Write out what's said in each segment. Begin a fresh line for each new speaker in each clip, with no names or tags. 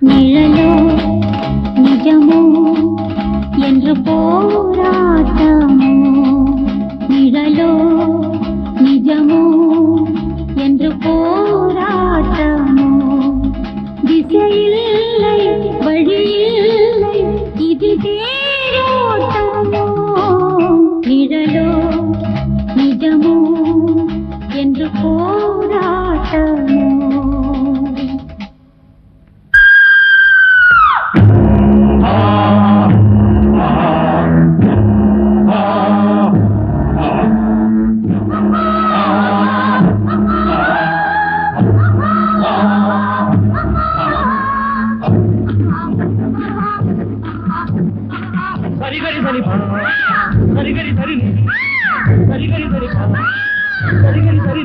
நிழலோ நிஜமோ என்று போராட்டமோ? நிழலோ நிஜமோ என்று போராட்டமோ? திசையில்லை வழியில்லை இது தேரோ
సరి గరి సరి సరి గరి సరి సరి గరి సరి సరి గరి సరి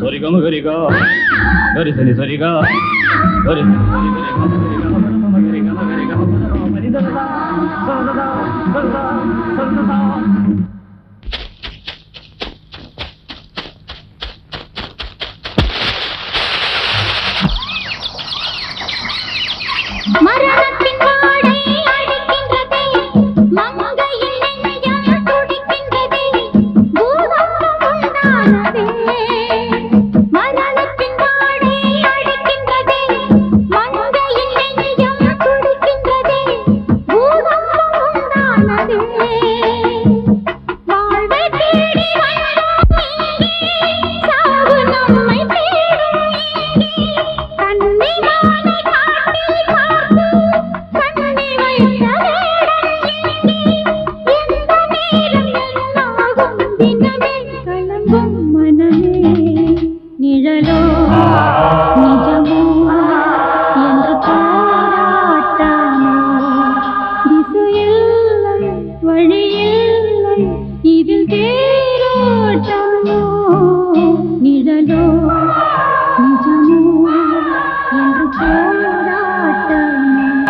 సరిగమ గరిగా గరిసని సరిగా గరిసని సరిగా
嗯。